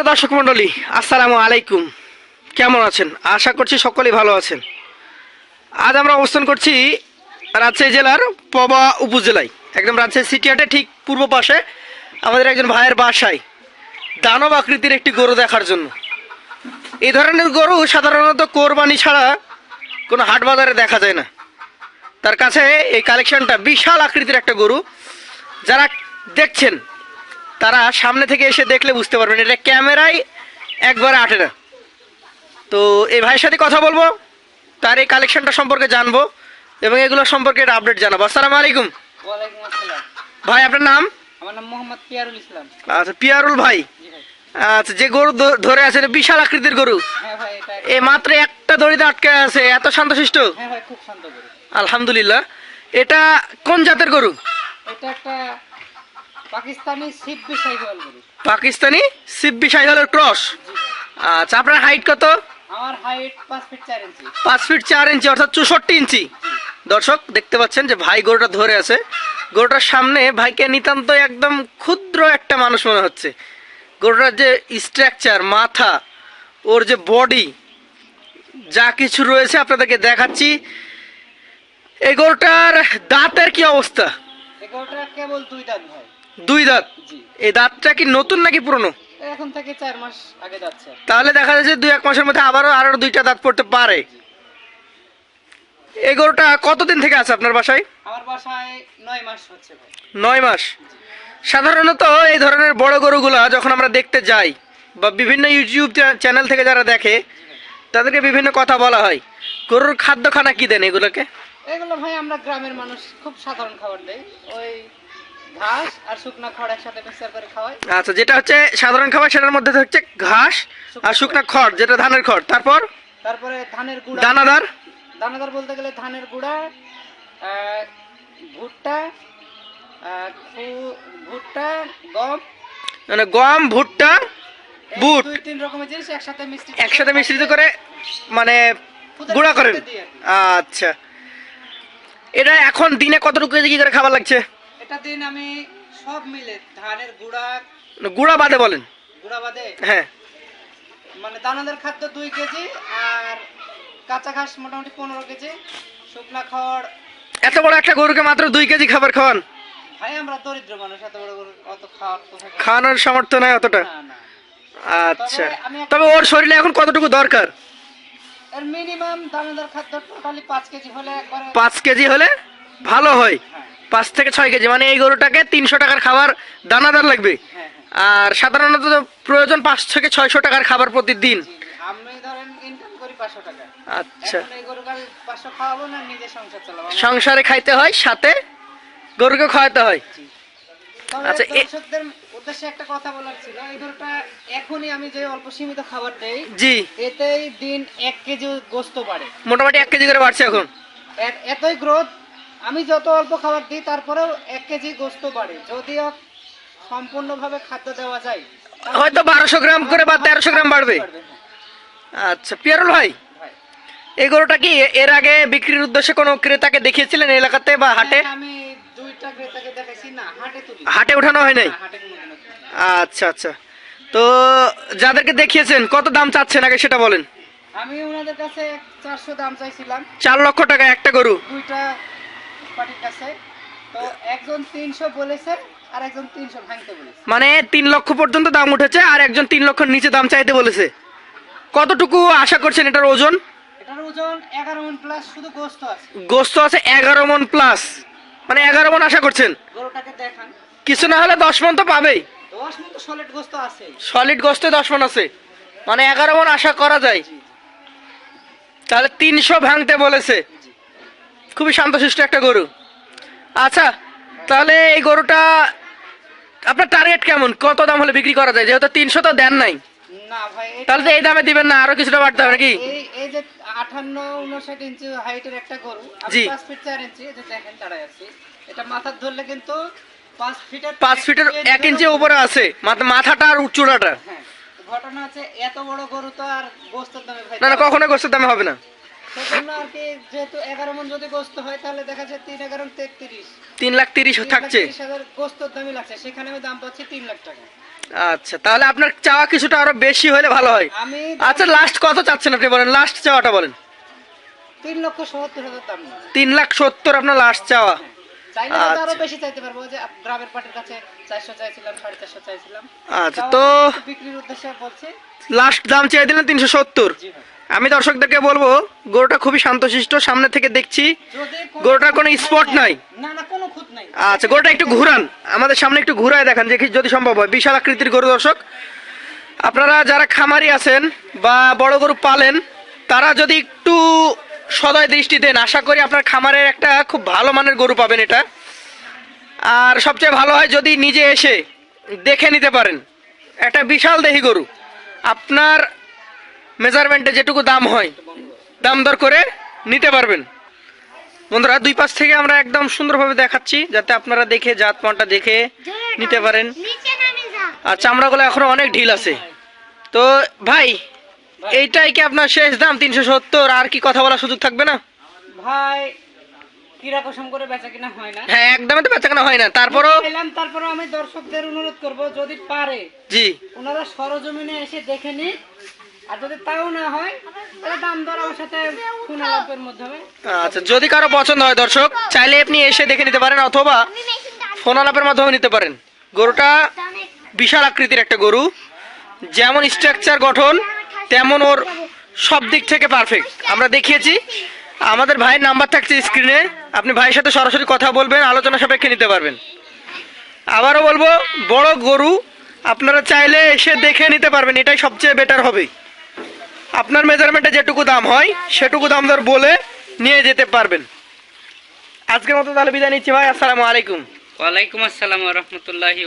সুপ্রিয় দর্শক মণ্ডলী, আসসালামু আলাইকুম। কেমন আছেন? আশা করছি সকলেই ভালো আছেন। আজ আমরা অবস্থান করছি রাজশাহী জেলার পবা উপজেলায়। একদম রাজশাহী সিটি হাটে ঠিক পূর্ব পাশে আমাদের একজন ভাইয়ের বাসায় দানব আকৃতির একটি গরু দেখার জন্য। এই ধরনের গরু সাধারণত কোরবানি ছাড়া কোনো হাট বাজারে দেখা যায় না। তার কাছে এই কালেকশনটা বিশাল আকৃতির একটা গরু। যারা দেখছেন তারা সামনে থেকে এসে দেখলে বুঝতে পারবেন এটা ক্যামেরায় একবারে আটে না তো এই ভাইয়ের সাথে কথা বলব তার এই কালেকশনটা সম্পর্কে জানব এবং এগুলো সম্পর্কে একটা আপডেট জানাব। আসসালামু আলাইকুম। ভাই আপনার নাম? আমার নাম মোহাম্মদ পিয়ারুল ইসলাম। আচ্ছা পিয়ারুল ভাই। আচ্ছা যে গরু ধরে আছে বিশাল আকৃতির গরু। হ্যাঁ এ মাত্র একটা দড়িতে আটকে আছে এত শান্তশিষ্ট। হ্যাঁ আলহামদুলিল্লাহ। এটা কোন জাতের গরু? এটা একটা পাকিস্তানি সিব্বি সাইকেল গরু পাকিস্তানি সিব্বি সাইকেলের ক্রস? আচ্ছা আপনার হাইট কত? আমার হাইট পাঁচ ফিট চার ইঞ্চি পাঁচ ফিট চার ইঞ্চি অর্থাৎ চৌষট্টি ইঞ্চি দর্শক দেখতে পাচ্ছেন যে ভাই গরুটা ধরে আছে। গরুটার সামনে ভাইকে নিতান্ত একদম ক্ষুদ্র একটা মানুষ মনে হচ্ছে। গরুটার যে স্ট্রাকচার মাথা ওর যে বডি যা কিছু রয়েছে আপনাদেরকে দেখাচ্ছি। এই গরুটার দাঁতের কি অবস্থা? এই কেবল দুই দাঁত ভাই দুই দাঁত? এই দাঁতটা কি নতুন নাকি পুরনো? এখন থেকে চার মাস আগে যাচ্ছে। তাহলে দেখা যাচ্ছে দুই এক মাসের মধ্যে আবারও আরও দুইটা দাঁত পড়তে পারে। এই গরুটা কতদিন থেকে আছে আপনার বাসায়? আমার বাসায় নয় মাস হচ্ছে নয় মাস। সাধারণত এই ধরনের বড় গরুগুলা যখন আমরা দেখতে যাই বা বিভিন্ন ইউটিউব চ্যানেল থেকে যারা দেখে তাদেরকে বিভিন্ন কথা বলা হয়। গরুর খাদ্য খানা কি দেন এগুলোকে? এগুলো ভাই আমরা গ্রামের মানুষ খুব সাধারণ খাবার দেই। ওই ঘাস আর শুকনা খড় একসাথে মিক্সার করে খাওয়াই। আচ্ছা যেটা হচ্ছে সাধারণ খাবার সেটার মধ্যে হচ্ছে ঘাস আর শুকনা খড় যেটা ধানের খড়। তারপর? তারপরে ধানের গুঁড়া। দানাদার? দানাদার বলতে গেলে ধানের গুঁড়া ভুট্টা ভুট্টা গম। মানে গম ভুট্টা বুট। দুই তিন রকমের জিনিস একসাথে মিশ্রিত একসাথে মিশ্রিত করে মানে গুঁড়া করেন। আচ্ছা। এটা এখন দিনে কতটুকু কেজি কি করে খাবার লাগছে? এটা দিন আমি সব মিলে ধানের গুঁড়া। গুঁড়া বাদে বলেন। গুঁড়া বাদে? হ্যাঁ। মানে দানাদার খাদ্য দুই কেজি আর কাঁচা ঘাস মোটামুটি পনেরো কেজি শুকনা খড়। এত বড় একটা গরুকে মাত্র দুই কেজি খাবার খাওয়ান? ভাই আমরা দরিদ্র মানুষ এত বড় গরু অত খাওয়ার খাওয়ানোর সামর্থ্য নাই অতটা? আচ্ছা। তবে ওর শরীরে এখন কতটুকু দরকার? এর মিনিমাম দানাদার খাদ্য টোটালি পাঁচ কেজি হলে একবারে পাঁচ কেজি হলে ভালো হয়। হ্যাঁ। পাঁচ থেকে ছয় কেজি মানে এই গরুটাকে তিনশো টাকার খাবার দানাদার লাগবে। আর সাধারণত প্রয়োজন পাঁচ থেকে ছয়শো টাকার খাবার প্রতিদিন। আচ্ছা। সংসার খাইতে হয় সাথে গরুকে খাওয়াতে হয়। আচ্ছা, উদ্দেশ্যে একটা কথা বলার ছিল। এই গরুটা এখনই আমি যে অল্প সীমিত খাবার দেই জি। এতেই দিন এক কেজি গোস্ত বাড়ে। মোটামুটি এক কেজি করে বাড়ছে এখন। এতই গ্রোথ আমি যত অল্প খাবার দিই তারপরেও এক কেজি গোস্ত বাড়ে। যদিও সম্পূর্ণভাবে খাদ্য দেওয়া যায়। হয়তো বারোশো গ্রাম করে বা তেরোশো গ্রাম বাড়বে। আচ্ছা পিয়ারুল ভাই। এই গরুটা কি এর আগে বিক্রির উদ্দেশ্যে কোনো ক্রেতাকে দেখিয়েছিলেন এলাকাতে বা হাটে? হ্যাঁ, আমি দুইটা ক্রেতাকে দেখাইছি না হাটে তুলি হাটে উঠানো হয় নাই। আচ্ছা আচ্ছা। তো যাদেরকে দেখিয়েছেন কত দাম চাচ্ছেন আগে সেটা বলেন? আমি ওনাদের কাছে চারশো দাম চাইছিলাম। চার লক্ষ টাকা একটা গরু। দুইটা পার্টির কাছে তো একজন তিনশো বলেছে আর একজন তিনশো ভাঙতে বলেছে। মানে তিন লক্ষ পর্যন্ত দাম উঠেছে আর একজন তিন লক্ষর নিচে দাম চাইতে বলেছে। কতটুকু আশা করছেন এটার ওজন? এটার ওজন এগারো মন প্লাস শুধু গোস্ত আছে। গোস্ত আছে এগারো মন প্লাস মানে এগারো মন আশা করছেন? গরুটাকে দেখান। কিছু না হলে দশ মন তো পাবেই। দশ মন তো সলিড গোস্ত আছে। সলিড গোস্তে দশ মন আছে। মানে এগারো মন আশা করা যায়। তাহলে তিনশো ভাঙতে বলেছে। খুবই শান্তশিষ্ট একটা গরু। আচ্ছা তাহলে এই গরুটা আপনার টার্গেট কেমন? কত দাম হলে বিক্রি করা যায়? যেহেতু তিনশো তো দেন নাই। না ভাই তাহলে তো এই দামে দিবেন না আরও কিছুটা বাড়তে হবে নাকি? এই এই যে আঠান্ন উনষাট ইঞ্চি হাইটের একটা গরু আমি জি। পাঁচ ফিট চার ইঞ্চি এই যে দেখেন দাঁড়ায় আছি। এটা মাথার ধরলে কিন্তু পাঁচ ফিটের পাঁচ ফিটের এক ইঞ্চি উপরে আছে মাথা- মাথাটা আর চূড়াটা হ্যাঁ ঘটনা হচ্ছে এত বড় গরু তো আর গোস্তের দামে ভাই না না কখনো গোস্তের দামে হবে না। তিন লাখ তিরিশ থাকছে? সেখানে আমি দাম পাচ্ছি তিন লাখ টাকা। আচ্ছা তাহলে আপনার চাওয়া কিছুটা আরও বেশি হলে ভালো হয়। আমি আচ্ছা লাস্ট কত চাচ্ছেন আপনি বলেন? লাস্ট চাওয়াটা বলেন। তিন লক্ষ সত্তর হাজার দাম। তিন লাখ সত্তর আপনার লাস্ট চাওয়া। আচ্ছা। যে আচ্ছা তো লাস্ট দাম চেয়ে দিলেন তিনশো সত্তর। আমি দর্শকদেরকে বলব গরুটা খুবই শান্তশিষ্ট সামনে থেকে দেখছি। গরুটার কোনো স্পট নাই। আচ্ছা গরুটা একটু ঘুরান। আমাদের সামনে একটু ঘুরায় দেখান দেখি যদি সম্ভব হয়। বিশাল আকৃতির গরু দর্শক। আপনারা যারা খামারি আছেন বা বড় গরু পালেন তারা যদি একটু সদয় দৃষ্টি দেন আশা করি আপনার খামারের একটা খুব ভালো মানের গরু পাবেন এটা। আর সবচেয়ে ভালো হয় যদি নিজে এসে দেখে নিতে পারেন। একটা বিশাল দেহি গরু। আপনার মেজারমেন্টে যেটুকু দাম হয় দাম দর করে নিতে পারবেন। বন্ধুরা দুই পাশ থেকে আমরা একদম সুন্দরভাবে দেখাচ্ছি যাতে আপনারা দেখে জাত মানটা দেখে নিতে পারেন। আর চামড়াগুলো এখনও অনেক ঢিল আছে। তো ভাই এইটাই কি আপনার শেষ দাম? তিনশো সত্তর আর কি কথা বলার সুযোগ থাকবে না? ভাই কিরা করে বেচা কিনা হয় না? হ্যাঁ একদমই তো হয় না। তারপরও এলাম তারপরে আমি দর্শকদের অনুরোধ করব যদি পারে। জি। ওনারা সরজমিনে এসে দেখে নিক। আর যদি তাও না হয় তাহলে দাম দর আমার সাথে ফোন আলাপের মাধ্যমে। আচ্ছা যদি কারও পছন্দ হয় দর্শক চাইলে আপনি এসে দেখে নিতে পারেন অথবা ফোন আলাপের মাধ্যমে নিতে পারেন। গরুটা বিশাল আকৃতির একটা গরু। যেমন স্ট্রাকচার গঠন তেমন ওর সব দিক থেকে পারফেক্ট আমরা দেখিয়েছি, আমাদের ভাইয়ের নাম্বার থাকছে স্ক্রিনে আপনি ভাইয়ের সাথে সরাসরি কথা বলবেন, আলোচনা সাপেক্ষে নিতে পারবেন। আবারও বলব, বড় গরু আপনারা চাইলে এসে দেখে নিতে পারবেন, এটাই সবচেয়ে বেটার হবে। আপনার মেজারমেন্টে যেটুকু দাম হয়, সেটুকু দাম ধর বলে নিয়ে যেতে পারবেন। আজকের মতো তাহলে বিদায় নিচ্ছি ভাই, আসসালামু আলাইকুম। ওয়ালাইকুম আসসালাম রহমতুল্লাহি